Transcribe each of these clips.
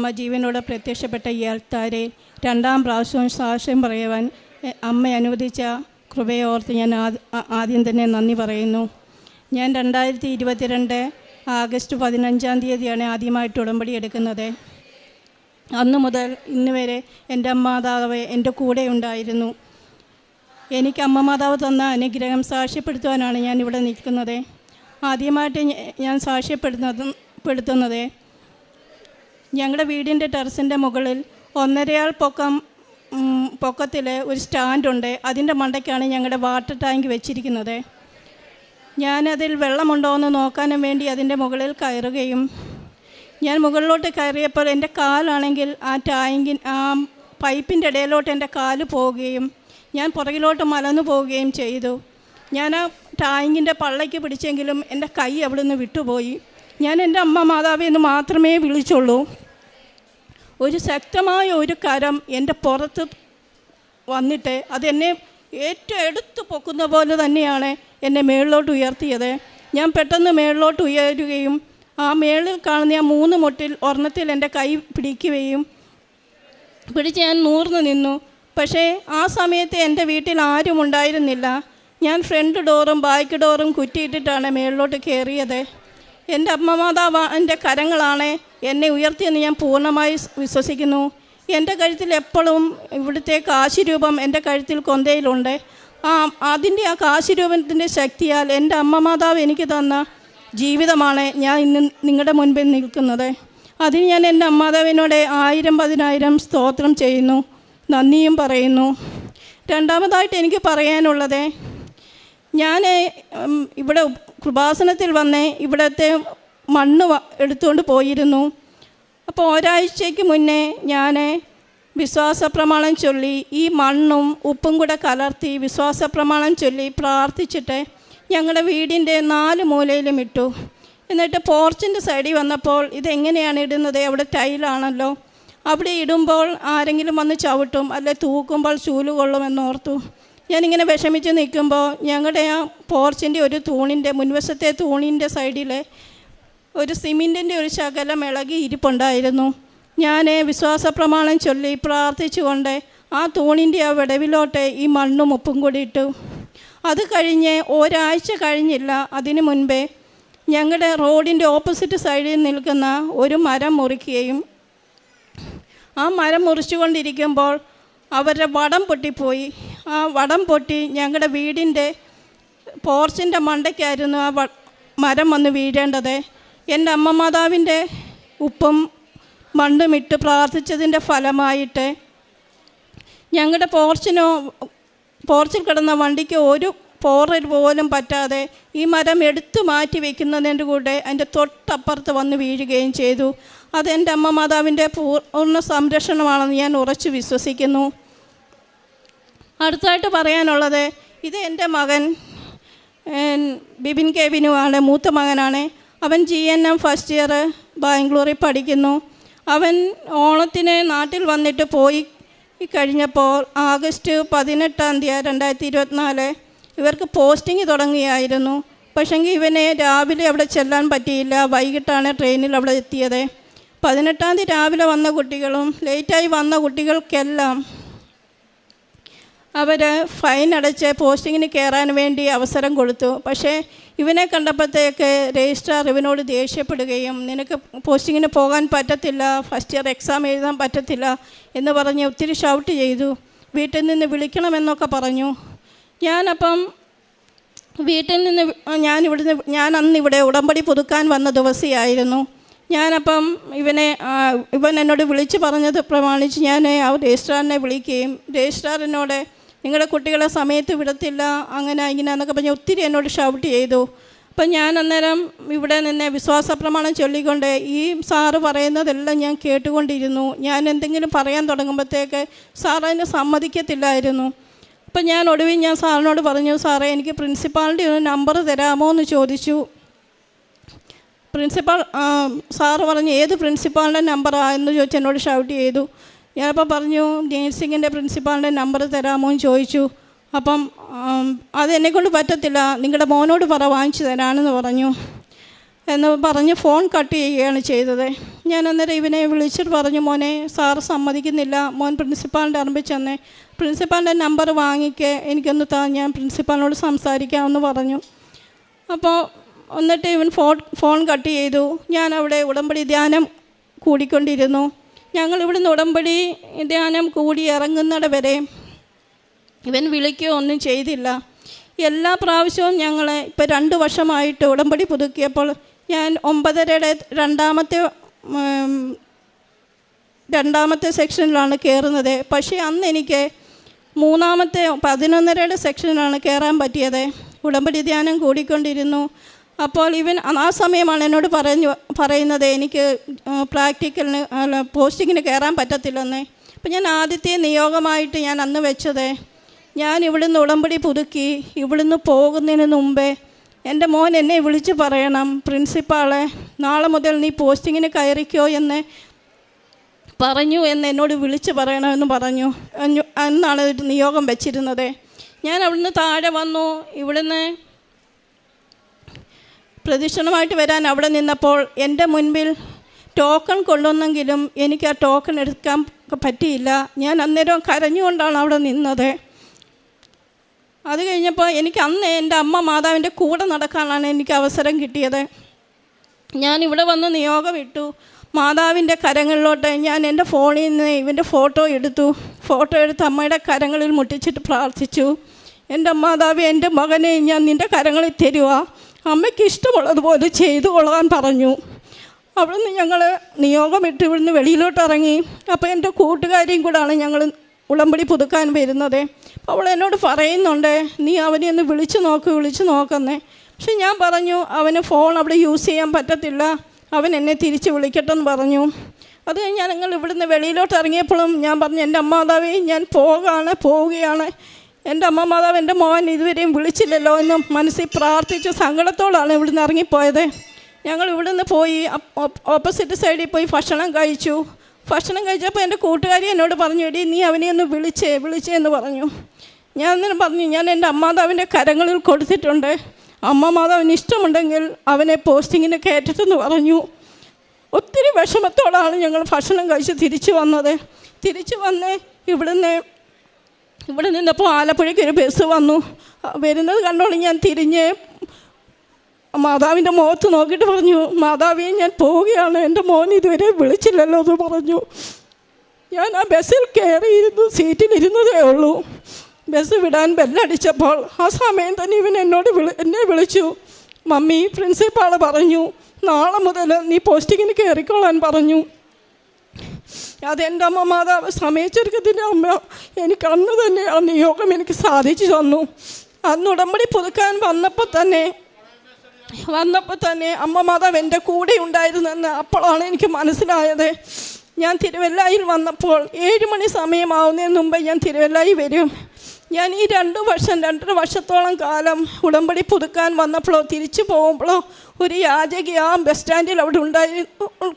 അമ്മ ജീവനോടെ പ്രത്യക്ഷപ്പെട്ട ഇയാൾത്താരെ രണ്ടാം പ്രാവശ്യവും സാക്ഷ്യം പറയുവാൻ അമ്മ അനുവദിച്ച കൃപയെ ഓർത്ത് ഞാൻ ആദ്യം തന്നെ നന്ദി പറയുന്നു. ഞാൻ രണ്ടായിരത്തി ഇരുപത്തിരണ്ട് ആഗസ്റ്റ് പതിനഞ്ചാം തീയതിയാണ് ആദ്യമായിട്ട് ഉടമ്പടി എടുക്കുന്നത്. അന്നു മുതൽ ഇന്ന് വരെ എന്റെ അമ്മാതാവ് എന്റെ കൂടെ ഉണ്ടായിരുന്നു. എനിക്ക് അമ്മ മാതാവ് തന്ന അനുഗ്രഹം സാക്ഷ്യപ്പെടുത്തുവാനാണ് ഞാൻ ഇവിടെ നിൽക്കുന്നത്. ആദ്യമായിട്ട് ഞാൻ സാക്ഷ്യപ്പെടുന്നത് പെടുത്തുന്നത് ഞങ്ങളുടെ വീടിന്റെ ടെറസിന്റെ മുകളിൽ ഒന്നരയാൾ പൊക്കം പൊക്കത്തിൽ ഒരു സ്റ്റാൻഡുണ്ട്. അതിന്റെ മണ്ടയ്ക്കാണ് ഞങ്ങളുടെ വാട്ടർ ടാങ്ക് വെച്ചിരിക്കുന്നത്. ഞാനതിൽ വെള്ളമുണ്ടോ എന്ന് നോക്കാനും വേണ്ടി അതിന്റെ മുകളിൽ കയറുകയും ഞാൻ മുകളിലോട്ട് കയറിയപ്പോൾ എന്റെ കാലാണെങ്കിൽ ആ ടാങ്കിൻ ആ പൈപ്പിന്റെ ഇടയിലോട്ട് എന്റെ കാൽ പോവുകയും ഞാൻ പുറകിലോട്ട് മലന്നു പോവുകയും ചെയ്തു. ഞാൻ ആ ടാങ്കിന്റെ പള്ളയ്ക്ക് പിടിച്ചെങ്കിലും എന്റെ കൈ അവിടെ നിന്ന് വിട്ടുപോയി. ഞാൻ എന്റെ അമ്മ മാതാവേ എന്ന് മാത്രമേ വിളിച്ചുള്ളൂ. ഒരു ശക്തമായ ഒരു കരം എന്റെ പുറത്ത് വന്നിട്ട് അതെന്നെ ഏറ്റവും എടുത്തു പൊക്കുന്ന പോലെ തന്നെയാണ് എന്നെ മേളിലോട്ട് ഉയർത്തിയത്. ഞാൻ പെട്ടെന്ന് മേളിലോട്ട് ഉയരുകയും ആ മേളിൽ കാണുന്ന ആ മൂന്ന് മുട്ടിൽ ഒരെണ്ണത്തിൽ എന്റെ കൈ പിടിക്കുകയും പിടിച്ച് ഞാൻ നൂർന്ന് നിന്നു. പക്ഷേ ആ സമയത്ത് എന്റെ വീട്ടിൽ ആരും ഉണ്ടായിരുന്നില്ല ഞാൻ ഫ്രണ്ട് ഡോറും ബാക്ക് ഡോറും കുറ്റിയിട്ടിട്ടാണ് മേളിലോട്ട് കയറിയത്. എന്റെ അമ്മ മാതാവ് എന്റെ കരങ്ങളാണ് എന്നെ ഉയർത്തിയെന്ന് ഞാൻ പൂർണമായി വിശ്വസിക്കുന്നു. എന്റെ കഴുത്തിൽ എപ്പോഴും ഇവിടുത്തെ കാശിരൂപം എന്റെ കഴുത്തിൽ കൊന്തയിലുണ്ട്. ആ അതിന്റെ ആ കാശിരൂപത്തിന്റെ ശക്തിയാൽ എന്റെ അമ്മ മാതാവ് എനിക്ക് തന്ന ജീവിതമാണ് ഞാൻ ഇന്ന് നിങ്ങളുടെ മുൻപിൽ നിൽക്കുന്നത്. അതിന് ഞാൻ എന്റെ അമ്മാതാവിനോട് ആയിരം പതിനായിരം സ്തോത്രം ചെയ്യുന്നു. നന്ദിയും പറയുന്നു. രണ്ടാമതായിട്ട് എനിക്ക് പറയാനുള്ളത് ഞാൻ ഇവിടെ കൃപാസനത്തിൽ വന്ന് ഇവിടുത്തെ മണ്ണ് എടുത്തുകൊണ്ട് പോയിരുന്നു. അപ്പോൾ ഒരാഴ്ചയ്ക്ക് മുന്നേ ഞാൻ വിശ്വാസ പ്രമാണം ചൊല്ലി ഈ മണ്ണും ഉപ്പും കൂടെ കലർത്തി വിശ്വാസ പ്രമാണം ചൊല്ലി പ്രാർത്ഥിച്ചിട്ട് ഞങ്ങളുടെ വീടിന്റെ നാല് മൂലയിലും ഇട്ടു. എന്നിട്ട് പോർച്ചിന്റെ സൈഡിൽ വന്നപ്പോൾ ഇതെങ്ങനെയാണ് ഇടുന്നത്? അവിടെ ടൈലാണല്ലോ. അവിടെ ഇടുമ്പോൾ ആരെങ്കിലും വന്ന് ചവിട്ടും അല്ലെ തൂക്കുമ്പോൾ ചൂൽ കൊള്ളുമെന്നോർത്തു ഞാനിങ്ങനെ വിഷമിച്ച് നിൽക്കുമ്പോൾ ഞങ്ങളുടെ ആ പോർച്ചിന്റെ ഒരു തൂണിന്റെ മുൻവശത്തെ തൂണിന്റെ സൈഡിൽ ഒരു സിമിന്റിന്റെ ഒരു ശകലം ഇളകി ഇരിപ്പുണ്ടായിരുന്നു. ഞാൻ വിശ്വാസ പ്രമാണം ചൊല്ലി പ്രാർത്ഥിച്ചുകൊണ്ട് ആ തൂണിന്റെ ആ വിടവിലോട്ട് ഈ മണ്ണും ഉപ്പും കൂടി ഇട്ടു. അത് കഴിഞ്ഞ് ഒരാഴ്ച കഴിഞ്ഞില്ല അതിനു മുൻപേ ഞങ്ങളുടെ റോഡിന്റെ ഓപ്പോസിറ്റ് സൈഡിൽ നിൽക്കുന്ന ഒരു മരം മുറിക്കുകയും ആ മരം മുറിച്ചുകൊണ്ടിരിക്കുമ്പോൾ അവരുടെ വടം പൊട്ടിപ്പോയി. ആ വടം പൊട്ടി ഞങ്ങളുടെ വീടിന്റെ പോർച്ചിന്റെ മണ്ടയ്ക്കായിരുന്നു ആ മരം വന്ന് വീഴേണ്ടത്. എന്റെ അമ്മ മാതാവിന്റെ ഉപ്പും മണ്ണുമിട്ട് പ്രാർത്ഥിച്ചതിന്റെ ഫലമായിട്ട് ഞങ്ങളുടെ പോർച്ചിനോ പോർച്ചിൽ കിടന്ന വണ്ടിക്ക് ഒരു പോറൽ പോലും പറ്റാതെ ഈ മരം എടുത്തു മാറ്റി വയ്ക്കുന്നതിന്റെ കൂടെ അതിന്റെ തൊട്ടപ്പുറത്ത് വന്ന് വീഴുകയും ചെയ്തു. അത് എന്റെ അമ്മ മാതാവിന്റെ പൂർണ സംരക്ഷണമാണെന്ന് ഞാൻ ഉറച്ചു വിശ്വസിക്കുന്നു. അടുത്തായിട്ട് പറയാനുള്ളത് ഇത് എന്റെ മകൻ ബിബിൻ കെ ബിനുവാണ് മൂത്ത മകനാണ്. അവൻ G N M first year ബാംഗ്ലൂരിൽ പഠിക്കുന്നു. അവൻ ഓണത്തിന് നാട്ടിൽ വന്നിട്ട് പോയി കഴിഞ്ഞപ്പോൾ ആഗസ്റ്റ് പതിനെട്ടാം തീയതി രണ്ടായിരത്തി ഇരുപത്തിനാല് ഇവർക്ക് പോസ്റ്റിംഗ് തുടങ്ങിയായിരുന്നു. പക്ഷെങ്കിൽ ഇവനെ രാവിലെ അവിടെ ചെല്ലാൻ പറ്റിയില്ല. വൈകിട്ടാണ് ട്രെയിനിൽ അവിടെ എത്തിയത്. പതിനെട്ടാം തീയതി രാവിലെ വന്ന കുട്ടികളും ലേറ്റായി വന്ന കുട്ടികൾക്കെല്ലാം അവർ ഫൈൻ അടച്ച് പോസ്റ്റിങ്ങിന് കയറാൻ വേണ്ടി അവസരം കൊടുത്തു. പക്ഷേ ഇവനെ കണ്ടപ്പോഴത്തേക്ക് രജിസ്ട്രാർ ഇവനോട് ദേഷ്യപ്പെടുകയും നിനക്ക് പോസ്റ്റിങ്ങിന് പോകാൻ പറ്റത്തില്ല ഫസ്റ്റ് ഇയർ എക്സാം എഴുതാൻ പറ്റത്തില്ല എന്ന് പറഞ്ഞ് ഒത്തിരി ഷൗട്ട് ചെയ്തു. വീട്ടിൽ നിന്ന് വിളിക്കണമെന്നൊക്കെ പറഞ്ഞു. ഞാനപ്പം വീട്ടിൽ നിന്ന് ഞാൻ ഇവിടുന്ന് ഞാൻ അന്ന് ഇവിടെ ഉടമ്പടി പുതുക്കാൻ വന്ന ദിവസമായിരുന്നു ഞാനപ്പം ഇവനെ ഇവൻ എന്നോട് വിളിച്ച് പറഞ്ഞത് പ്രമാണിച്ച് ഞാൻ ആ രജിസ്ട്രാറിനെ വിളിക്കുകയും രജിസ്ട്രാറിനോട് നിങ്ങളുടെ കുട്ടികളെ സമയത്ത് വിടത്തില്ല അങ്ങനെ ഇങ്ങനെ എന്നൊക്കെ പറഞ്ഞ് ഒത്തിരി എന്നോട് ഷൗട്ട് ചെയ്തു. അപ്പം ഞാൻ അന്നേരം ഇവിടെ നിന്നെ വിശ്വാസ പ്രമാണം ചൊല്ലിക്കൊണ്ട് ഈ സാറ് പറയുന്നതെല്ലാം ഞാൻ കേട്ടുകൊണ്ടിരുന്നു. ഞാൻ എന്തെങ്കിലും പറയാൻ തുടങ്ങുമ്പോഴത്തേക്ക് സാർ സമ്മതിക്കത്തില്ലായിരുന്നു. അപ്പം ഞാൻ ഒടുവിൽ ഞാൻ സാറിനോട് പറഞ്ഞു സാറേ എനിക്ക് പ്രിൻസിപ്പാളിന്റെ ഒരു നമ്പർ തരാമോ എന്ന് ചോദിച്ചു. പ്രിൻസിപ്പാൾ സാറ് പറഞ്ഞു ഏത് പ്രിൻസിപ്പാളിന്റെ നമ്പറാ? എന്ന് ചോദിച്ച് എന്നോട് ഷൗട്ട് ചെയ്തു. ഞാനപ്പോൾ പറഞ്ഞു നേഴ്സിങ്ങിന്റെ പ്രിൻസിപ്പാളിന്റെ നമ്പർ തരാമോ? എന്ന് ചോദിച്ചു. അപ്പം അത് എന്നെക്കൊണ്ട് പറ്റത്തില്ല. നിങ്ങളുടെ മോനോട് പറ വാങ്ങിച്ചു തരാണെന്ന് പറഞ്ഞു. എന്ന് പറഞ്ഞ് ഫോൺ കട്ട് ചെയ്യുകയാണ് ചെയ്തത്. ഞാൻ അന്നേരം ഇവനെ വിളിച്ചിട്ട് പറഞ്ഞു മോനെ സാറ് സമ്മതിക്കുന്നില്ല. മോൻ പ്രിൻസിപ്പാളിന്റെ അറിമ്പിൽ ചെന്നേ പ്രിൻസിപ്പാളിന്റെ നമ്പർ വാങ്ങിക്ക്. എനിക്കൊന്ന് താ ഞാൻ പ്രിൻസിപ്പാളിനോട് സംസാരിക്കാമെന്ന് പറഞ്ഞു. അപ്പോൾ എന്നിട്ട് ഇവൻ ഫോൺ ഫോൺ കട്ട് ചെയ്തു. ഞാൻ അവിടെ ഉടമ്പടി ധ്യാനം കൂടിക്കൊണ്ടിരുന്നു. ഞങ്ങൾ ഇവിടുന്ന് ഉടമ്പടി ധ്യാനം കൂടി ഇറങ്ങുന്നിട വരെ ഇവൻ വിളിക്കുകയോ ഒന്നും ചെയ്തില്ല. എല്ലാ പ്രാവശ്യവും ഞങ്ങളെ ഇപ്പോൾ രണ്ട് വർഷമായിട്ട് ഉടമ്പടി പുതുക്കിയപ്പോൾ ഞാൻ ഒമ്പതരയുടെ രണ്ടാമത്തെ രണ്ടാമത്തെ സെക്ഷനിലാണ് കയറുന്നത്. പക്ഷേ അന്ന് എനിക്ക് മൂന്നാമത്തെ പതിനൊന്നരയുടെ സെക്ഷനിലാണ് കയറാൻ പറ്റിയത്. ഉടമ്പടി ധ്യാനം കൂടിക്കൊണ്ടിരുന്നു. അപ്പോൾ ഇവൻ ആ സമയമാണ് എന്നോട് പറഞ്ഞു പറയുന്നത് എനിക്ക് പ്രാക്ടിക്കലിന് അല്ല പോസ്റ്റിങ്ങിന് കയറാൻ പറ്റത്തില്ലെന്ന്. അപ്പം ഞാൻ ആദ്യത്തെ നിയോഗമായിട്ട് ഞാൻ അന്ന് വെച്ചത് ഞാൻ ഇവിടുന്ന് ഉടമ്പടി പുതുക്കി ഇവിടുന്ന് പോകുന്നതിന് മുമ്പേ എന്റെ മോൻ എന്നെ വിളിച്ച് പറയണം പ്രിൻസിപ്പാളെ നാളെ മുതൽ നീ പോസ്റ്റിങ്ങിന് കയറിക്കോ എന്ന് പറഞ്ഞു എന്ന് എന്നോട് വിളിച്ച് പറയണമെന്ന് പറഞ്ഞു. എന്നാണ് നിയോഗം വെച്ചിരുന്നത്. ഞാൻ അവിടുന്ന് താഴെ വന്നു ഇവിടുന്ന് പ്രദക്ഷിണമായിട്ട് വരാൻ അവിടെ നിന്നപ്പോൾ എന്റെ മുൻപിൽ ടോക്കൺ കൊള്ളുന്നെങ്കിലും എനിക്ക് ആ ടോക്കൺ എടുക്കാൻ പറ്റിയില്ല. ഞാൻ അന്നേരം കരഞ്ഞുകൊണ്ടാണ് അവിടെ നിന്നത്. അത് കഴിഞ്ഞപ്പോൾ എനിക്ക് അന്ന് എന്റെ അമ്മ മാതാവിന്റെ കൂടെ നടക്കാനാണ് എനിക്ക് അവസരം കിട്ടിയത്. ഞാൻ ഇവിടെ വന്ന് നിയോഗം ഇട്ടു. മാതാവിന്റെ കരങ്ങളിലോട്ട് ഞാൻ എന്റെ ഫോണിൽ നിന്ന് ഇവന്റെ ഫോട്ടോ എടുത്തു. ഫോട്ടോ എടുത്ത് അമ്മയുടെ കരങ്ങളിൽ മുട്ടിച്ചിട്ട് പ്രാർത്ഥിച്ചു. എന്റെ മാതാവ് എന്റെ മകനെ ഞാൻ നിന്റെ കരങ്ങളിൽ തരുക അമ്മയ്ക്ക് ഇഷ്ടമുള്ളതുപോലെ ചെയ്തു കൊള്ളാൻ പറഞ്ഞു. അവിടുന്ന് ഞങ്ങൾ നിയോഗമിട്ട് ഇവിടുന്ന് വെളിയിലോട്ട് ഇറങ്ങി. അപ്പോൾ എന്റെ കൂട്ടുകാരിയും കൂടാണ് ഞങ്ങൾ ഉളമ്പടി പുതുക്കാൻ വരുന്നത്. അപ്പോൾ അവൾ എന്നോട് പറയുന്നുണ്ട് നീ അവനെ ഒന്ന് വിളിച്ചു നോക്ക് വിളിച്ചു നോക്കുന്നേ. പക്ഷെ ഞാൻ പറഞ്ഞു അവന് ഫോൺ അവിടെ യൂസ് ചെയ്യാൻ പറ്റത്തില്ല. അവൻ എന്നെ തിരിച്ച് വിളിക്കട്ടെന്ന് പറഞ്ഞു. അത് ഞാൻ ഞങ്ങൾ ഇവിടുന്ന് വെളിയിലോട്ട് ഇറങ്ങിയപ്പോഴും ഞാൻ പറഞ്ഞു എന്റെ അമ്മാതാവേ ഞാൻ പോകാണ് പോവുകയാണ്. എന്റെ അമ്മ മാതാവ് എന്റെ മോൻ ഇതുവരെയും വിളിച്ചില്ലല്ലോ എന്ന് മനസ്സിൽ പ്രാർത്ഥിച്ച്. സങ്കടത്തോടാണ് ഇവിടുന്ന് ഇറങ്ങിപ്പോയത്. ഞങ്ങൾ ഇവിടുന്ന് പോയി ഓപ്പോസിറ്റ് സൈഡിൽ പോയി ഭക്ഷണം കഴിച്ചു. ഭക്ഷണം കഴിച്ചപ്പോൾ എന്റെ കൂട്ടുകാരി എന്നോട് പറഞ്ഞു എടി നീ അവനെ ഒന്ന് വിളിച്ചേ വിളിച്ചേ എന്ന് പറഞ്ഞു. ഞാൻ അന്നേരം പറഞ്ഞു ഞാൻ എന്റെ അമ്മാതാവിന്റെ കരങ്ങളിൽ കൊടുത്തിട്ടുണ്ട്. അമ്മ മാതാവിന് ഇഷ്ടമുണ്ടെങ്കിൽ അവനെ പോസ്റ്റിങ്ങിന് കയറ്റത്തെന്ന് പറഞ്ഞു. ഒത്തിരി വിഷമത്തോടാണ് ഞങ്ങൾ ഭക്ഷണം കഴിച്ച് തിരിച്ചു വന്നത്. തിരിച്ചു വന്ന് ഇവിടുന്ന് ഇവിടെ നിന്നപ്പോൾ ആലപ്പുഴയ്ക്ക് ഒരു ബസ് വന്നു. വരുന്നത് കണ്ടോളി ഞാൻ തിരിഞ്ഞ്. മാതാവിന്റെ മുഖത്ത് നോക്കിയിട്ട് പറഞ്ഞു മാതാവേ ഞാൻ പോവുകയാണ്. എന്റെ മോൻ ഇതുവരെ വിളിച്ചില്ലല്ലോ എന്ന് പറഞ്ഞു. ഞാൻ ആ ബസ്സിൽ കയറിയിരുന്നു സീറ്റിലിരുന്നതേ ഉള്ളൂ. ബസ് വിടാൻ ബെല്ലടിച്ചപ്പോൾ ആ സമയം തന്നെ ഇവൻ എന്നോട് വിളി എന്നെ വിളിച്ചു. മമ്മി പ്രിൻസിപ്പാൾ പറഞ്ഞു നാളെ മുതൽ നീ പോസ്റ്റിങ്ങിന് കയറിക്കോളാൻ പറഞ്ഞു. അതെന്റെ അമ്മ മാതാവ് സമയച്ചൊരുക്കത്തിന്റെ അമ്മ എനിക്ക് അന്ന് തന്നെ ആ നിയോഗം എനിക്ക് സാധിച്ചു തന്നു. അന്ന് ഉടമ്പടി പുതുക്കാൻ വന്നപ്പോൾ തന്നെ വന്നപ്പോൾ തന്നെ അമ്മ മാതാവ് എന്റെ കൂടെ ഉണ്ടായിരുന്നെന്ന് അപ്പോഴാണ് എനിക്ക് മനസ്സിലായത്. ഞാൻ തിരുവല്ലായിൽ വന്നപ്പോൾ ഏഴ് മണി സമയമാവുന്നതിന് മുമ്പ് ഞാൻ തിരുവല്ലായി വരും. ഞാൻ ഈ രണ്ട് വർഷം രണ്ടര വർഷത്തോളം കാലം ഉടമ്പടി പുതുക്കാൻ വന്നപ്പോഴോ തിരിച്ചു പോകുമ്പോഴോ ഒരു യാചക ആ ബസ് സ്റ്റാൻഡിൽ അവിടെ ഉണ്ടായി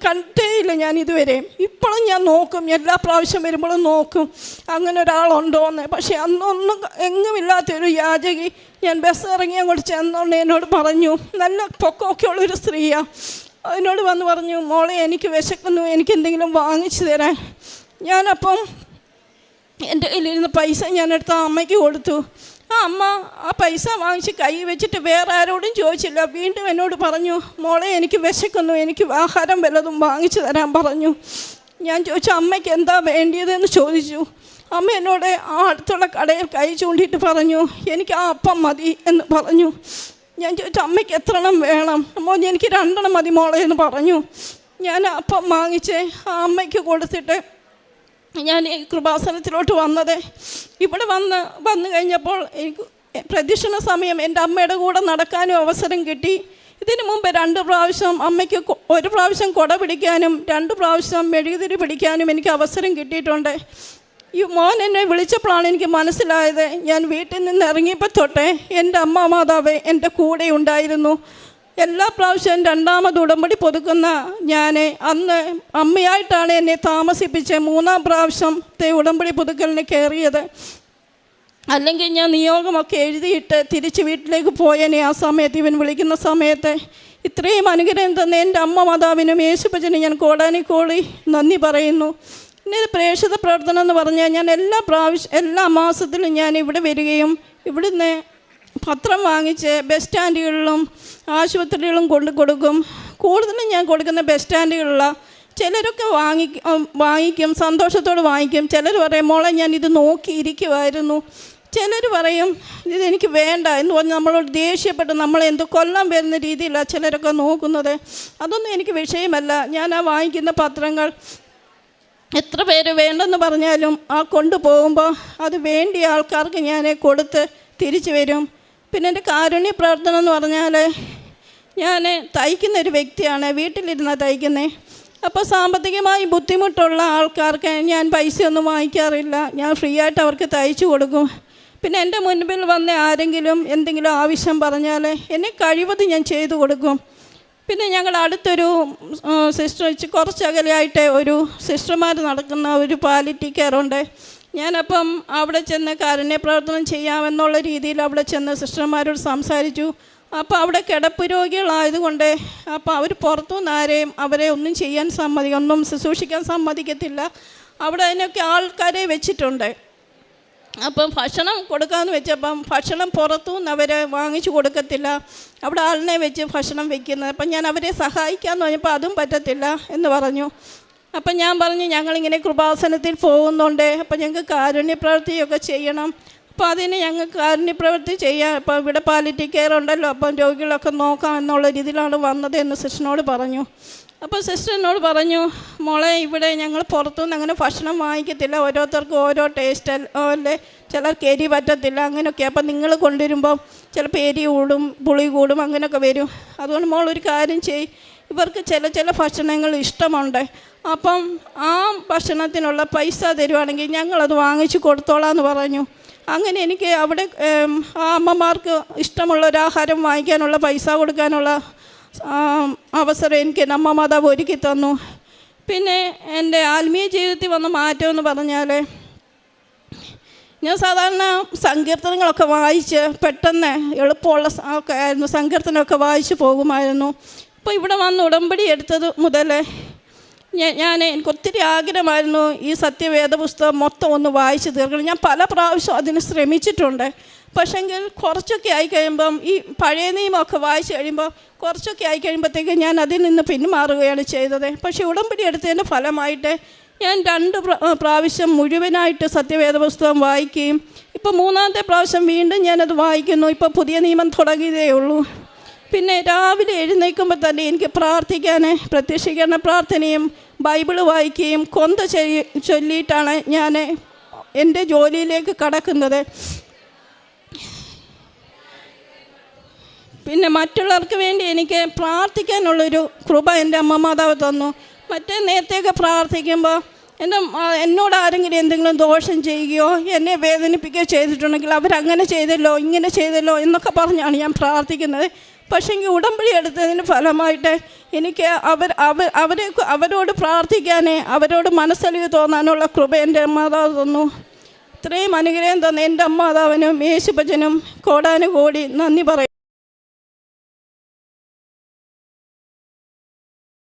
കണ്ടേയില്ല ഞാൻ ഇതുവരെ. ഇപ്പോഴും ഞാൻ നോക്കും എല്ലാ പ്രാവശ്യം വരുമ്പോഴും നോക്കും അങ്ങനെ ഒരാളുണ്ടോ എന്ന് പക്ഷേ അന്നൊന്നും എങ്ങുമില്ലാത്തൊരു യാചകി ഞാൻ ബസ് ഇറങ്ങി അങ്ങോട്ട് ചെന്നോണ്ട് എന്നോട് പറഞ്ഞു നല്ല പൊക്കമൊക്കെ ഉള്ളൊരു സ്ത്രീയാണ് അതിനോട് വന്ന് പറഞ്ഞു മോളെ എനിക്ക് വിശക്കുന്നു എനിക്ക് എന്തെങ്കിലും വാങ്ങിച്ചു തരാൻ. ഞാനപ്പം എന്റെ കയ്യിലിരുന്ന പൈസ ഞാൻ എടുത്ത അമ്മയ്ക്ക് കൊടുത്തു. ആ അമ്മ ആ പൈസ വാങ്ങിച്ച് കൈ വെച്ചിട്ട് വേറെ ആരോടും ചോദിച്ചില്ല. വീണ്ടും എന്നോട് പറഞ്ഞു മോളെ എനിക്ക് വിശക്കുന്നു. എനിക്ക് ആഹാരം വല്ലതും വാങ്ങിച്ചു തരാൻ പറഞ്ഞു. ഞാൻ ചോദിച്ചു അമ്മയ്ക്ക് എന്താ വേണ്ടിയതെന്ന് ചോദിച്ചു. അമ്മ എന്നോട് ആ അടുത്തുള്ള കടയിൽ കൈ ചൂണ്ടിയിട്ട് പറഞ്ഞു എനിക്ക് ആ അപ്പം മതി എന്ന് പറഞ്ഞു. ഞാൻ ചോദിച്ചു അമ്മയ്ക്ക് എത്ര എണ്ണം വേണം? അമ്മോ എനിക്ക് രണ്ടെണ്ണം മതി മോളെ എന്ന് പറഞ്ഞു. ഞാൻ അപ്പം വാങ്ങിച്ച് ആ അമ്മയ്ക്ക് കൊടുത്തിട്ട് ഞാൻ ഈ കൃപാസനത്തിലോട്ട് വന്നത്. ഇവിടെ വന്ന് വന്നു കഴിഞ്ഞപ്പോൾ എനിക്ക് പ്രദക്ഷിണ സമയം എന്റെ അമ്മയുടെ കൂടെ നടക്കാനും അവസരം കിട്ടി. ഇതിനു മുമ്പ് രണ്ട് പ്രാവശ്യം അമ്മയ്ക്ക് ഒരു പ്രാവശ്യം കൊട പിടിക്കാനും രണ്ട് പ്രാവശ്യം മെഴുകുതിരി പിടിക്കാനും എനിക്ക് അവസരം കിട്ടിയിട്ടുണ്ട്. ഈ മോൻ എന്നെ വിളിച്ചപ്പോഴാണ് എനിക്ക് മനസ്സിലായത്. ഞാൻ വീട്ടിൽ നിന്ന് ഇറങ്ങിയപ്പോൾ തൊട്ടേ എന്റെ അമ്മ മാതാവ് എന്റെ കൂടെ ഉണ്ടായിരുന്നു. എല്ലാ പ്രാവശ്യവും രണ്ടാമത് ഉടമ്പടി പുതുക്കുന്ന ഞാൻ അന്ന് അമ്മയായിട്ടാണ് എന്നെ താമസിപ്പിച്ച് മൂന്നാം പ്രാവശ്യം പ്രാവശ്യത്തെ ഉടമ്പടി പുതുക്കലിന് കയറിയത്. അല്ലെങ്കിൽ ഞാൻ നിയോഗമൊക്കെ എഴുതിയിട്ട് തിരിച്ച് വീട്ടിലേക്ക് പോയേനെ ആ സമയത്ത് ഇവൻ വിളിക്കുന്ന സമയത്ത്. ഇത്രയും അനുഗ്രഹം തന്ന എന്റെ അമ്മ മാതാവിനും യേശുപ്പച്ചനും ഞാൻ കോടാനിക്കോളി നന്ദി പറയുന്നു. പിന്നെ പ്രേക്ഷിത പ്രവർത്തനം എന്ന് പറഞ്ഞാൽ ഞാൻ എല്ലാ പ്രാവശ്യം എല്ലാ മാസത്തിലും ഞാൻ ഇവിടെ വരികയും ഇവിടുന്ന് പത്രം വാങ്ങിച്ച് ബസ് സ്റ്റാൻഡുകളിലും ആശുപത്രികളിലും കൊണ്ട് കൊടുക്കും. കൂടുതലും ഞാൻ കൊടുക്കുന്ന ബസ് സ്റ്റാൻഡുകളിലാണ് ചിലരൊക്കെ വാങ്ങി വാങ്ങിക്കും സന്തോഷത്തോടെ വാങ്ങിക്കും. ചിലർ പറയും മോളെ ഞാൻ ഇത് നോക്കിയിരിക്കുമായിരുന്നു ചിലർ പറയും ഇതെനിക്ക് വേണ്ട എന്ന് പറഞ്ഞ് നമ്മളോട് ദേഷ്യപ്പെട്ട് നമ്മളെ കൊല്ലാൻ വരുന്ന രീതിയിലാണ് ചിലരൊക്കെ നോക്കുന്നത്. അതൊന്നും എനിക്ക് വിഷയമല്ല. ഞാൻ ആ വാങ്ങിക്കുന്ന പത്രങ്ങൾ എത്ര പേര് വേണ്ടെന്ന് പറഞ്ഞാലും ആ കൊണ്ടുപോകുമ്പോൾ അത് വേണ്ടിയ ആൾക്കാർക്ക് ഞാൻ കൊടുത്ത് തിരിച്ചു വരും. പിന്നെ എന്റെ കാരുണ്യ പ്രാർത്ഥന എന്ന് പറഞ്ഞാൽ ഞാൻ തയ്ക്കുന്ന ഒരു വ്യക്തിയാണ് വീട്ടിലിരുന്നാണ് തയ്ക്കുന്നത് അപ്പോൾ സാമ്പത്തികമായി ബുദ്ധിമുട്ടുള്ള ആൾക്കാർക്ക് ഞാൻ പൈസയൊന്നും വാങ്ങിക്കാറില്ല. ഞാൻ ഫ്രീ ആയിട്ട് അവർക്ക് തയ്ച്ചു കൊടുക്കും. പിന്നെ എന്റെ മുൻപിൽ വന്ന ആരെങ്കിലും എന്തെങ്കിലും ആവശ്യം പറഞ്ഞാൽ എന്നെ കഴിവത് ഞാൻ ചെയ്തു കൊടുക്കും. പിന്നെ ഞങ്ങൾ അടുത്തൊരു സിസ്റ്റർ വെച്ച് കുറച്ച് അകലെയായിട്ട് ഒരു സിസ്റ്റർമാർ നടക്കുന്ന ഒരു പാലിറ്റി ഉണ്ട് ഞാനപ്പം അവിടെ ചെന്ന് കാരുണ്യ പ്രവർത്തനം ചെയ്യാമെന്നുള്ള രീതിയിൽ അവിടെ ചെന്ന് സിസ്റ്റർമാരോട് സംസാരിച്ചു. അപ്പോൾ അവിടെ കിടപ്പ് രോഗികളായതുകൊണ്ട് അപ്പോൾ അവർ പുറത്തുനിന്ന് ആരെയും അവരെ ഒന്നും ചെയ്യാൻ സമ്മതി ഒന്നും ശുശ്രൂഷിക്കാൻ സമ്മതിക്കത്തില്ല. അവിടെ അതിനൊക്കെ ആൾക്കാരെ വെച്ചിട്ടുണ്ട്. അപ്പം ഭക്ഷണം കൊടുക്കാമെന്ന് വെച്ചപ്പം ഭക്ഷണം പുറത്തുനിന്ന് അവരെ വാങ്ങിച്ചു കൊടുക്കത്തില്ല. അവിടെ ആളിനെ വെച്ച് ഭക്ഷണം വെക്കുന്നത്. അപ്പം ഞാൻ അവരെ സഹായിക്കാമെന്ന് പറഞ്ഞപ്പോൾ അതും പറ്റത്തില്ല എന്ന് പറഞ്ഞു. അപ്പം ഞാൻ പറഞ്ഞു ഞങ്ങളിങ്ങനെ കൃപാസനത്തിൽ പോകുന്നുണ്ട്. അപ്പം ഞങ്ങൾക്ക് കാരുണ്യപ്രവൃത്തിയൊക്കെ ചെയ്യണം. അപ്പോൾ അതിന് ഞങ്ങൾക്ക് കാരുണ്യപ്രവൃത്തി ചെയ്യാൻ ചെയ്യാം അപ്പം ഇവിടെ പാലിറ്റി കെയർ ഉണ്ടല്ലോ അപ്പം രോഗികളൊക്കെ നോക്കാം എന്നുള്ള രീതിയിലാണ് വന്നത് എന്ന് സിസ്റ്ററിനോട് പറഞ്ഞു. അപ്പോൾ സിസ്റ്റർ എന്നോട് പറഞ്ഞു മോളെ ഇവിടെ ഞങ്ങൾ പുറത്തുനിന്ന് അങ്ങനെ ഭക്ഷണം വാങ്ങിക്കത്തില്ല. ഓരോരുത്തർക്കും ഓരോ ടേസ്റ്റ് അല്ലേ ചിലർക്ക് എരി പറ്റത്തില്ല അങ്ങനെയൊക്കെ. അപ്പം നിങ്ങൾ കൊണ്ടുവരുമ്പോൾ ചിലപ്പോൾ എരി കൂടും പുളി കൂടും അങ്ങനെയൊക്കെ വരും. അതുകൊണ്ട് മോൾ ഒരു കാര്യം ചെയ് ഇവർക്ക് ചില ചില ഭക്ഷണങ്ങൾ ഇഷ്ടമുണ്ട്. അപ്പം ആ ഭക്ഷണത്തിനുള്ള പൈസ തരുവാണെങ്കിൽ ഞങ്ങളത് വാങ്ങിച്ചു കൊടുത്തോളാം എന്ന് പറഞ്ഞു. അങ്ങനെ എനിക്ക് അവിടെ ആ അമ്മമാർക്ക് ഇഷ്ടമുള്ള ഒരു ആഹാരം വാങ്ങിക്കാനുള്ള പൈസ കൊടുക്കാനുള്ള അവസരം എനിക്ക് എന്റെ അമ്മ മാതാവ് ഒരുക്കി തന്നു. പിന്നെ എന്റെ ആത്മീയ ജീവിതത്തിൽ വന്ന മാറ്റം എന്ന് പറഞ്ഞാൽ ഞാൻ സാധാരണ സങ്കീർത്തനങ്ങളൊക്കെ വായിച്ച് പെട്ടെന്ന് എളുപ്പമുള്ള ഒക്കെ ആയിരുന്നു. സങ്കീർത്തനമൊക്കെ വായിച്ച് പോകുമായിരുന്നു. ഇപ്പോൾ ഇവിടെ വന്ന് ഉടമ്പടി എടുത്തത് മുതൽ ഞാൻ എനിക്ക് ഒത്തിരി ആഗ്രഹമായിരുന്നു ഈ സത്യവേദ പുസ്തകം മൊത്തം ഒന്ന് വായിച്ചു തീർക്കണം. ഞാൻ പല പ്രാവശ്യം അതിന് ശ്രമിച്ചിട്ടുണ്ട്. പക്ഷെങ്കിൽ കുറച്ചൊക്കെ ആയി കഴിയുമ്പം ഈ പഴയ നിയമമൊക്കെ വായിച്ച് കഴിയുമ്പോൾ കുറച്ചൊക്കെ ആയി കഴിയുമ്പോഴത്തേക്ക് ഞാൻ അതിൽ നിന്ന് പിന്മാറുകയാണ് ചെയ്തത്. പക്ഷേ ഉടമ്പടി എടുത്തതിന്റെ ഫലമായിട്ട് ഞാൻ രണ്ട് പ്ര- പ്രാവശ്യം മുഴുവനായിട്ട് സത്യവേദ പുസ്തകം വായിക്കുകയും ഇപ്പോൾ മൂന്നാമത്തെ പ്രാവശ്യം വീണ്ടും ഞാനത് വായിക്കുന്നു. ഇപ്പോൾ പുതിയ നിയമം തുടങ്ങിയതേ ഉള്ളൂ. പിന്നെ രാവിലെ എഴുന്നേൽക്കുമ്പോൾ തന്നെ എനിക്ക് പ്രാർത്ഥിക്കാൻ പ്രത്യക്ഷീകരണ പ്രാർത്ഥനയും ബൈബിൾ വായിക്കുകയും കൊന്ത ചൊല്ലി ചൊല്ലിയിട്ടാണ് ഞാൻ എന്റെ ജോലിയിലേക്ക് കടക്കുന്നത്. പിന്നെ മറ്റുള്ളവർക്ക് വേണ്ടി എനിക്ക് പ്രാർത്ഥിക്കാനുള്ളൊരു കൃപ എന്റെ അമ്മ മാതാവ് തന്നു. മറ്റേ നേരത്തെയൊക്കെ പ്രാർത്ഥിക്കുമ്പോൾ എന്റെ എന്നോട് ആരെങ്കിലും എന്തെങ്കിലും ദോഷം ചെയ്യുകയോ എന്നെ വേദനിപ്പിക്കുകയോ ചെയ്തിട്ടുണ്ടെങ്കിൽ അവരങ്ങനെ ചെയ്തല്ലോ ഇങ്ങനെ ചെയ്തല്ലോ എന്നൊക്കെ പറഞ്ഞാണ് ഞാൻ പ്രാർത്ഥിക്കുന്നത്. പക്ഷേങ്കിൽ ഉടമ്പടി എടുത്തതിന് ഫലമായിട്ട് എനിക്ക് അവർ അവർ അവരെ അവരോട് പ്രാർത്ഥിക്കാനേ അവരോട് മനസ്സലിവ് തോന്നാനുള്ള കൃപ എന്റെ മാതാവ് തന്നു. ഇത്രയും അനുഗ്രഹം തന്ന എന്റെ അമ്മാതാവിനും യേശുഭജനും കോടാനുകോടി നന്ദി പറയും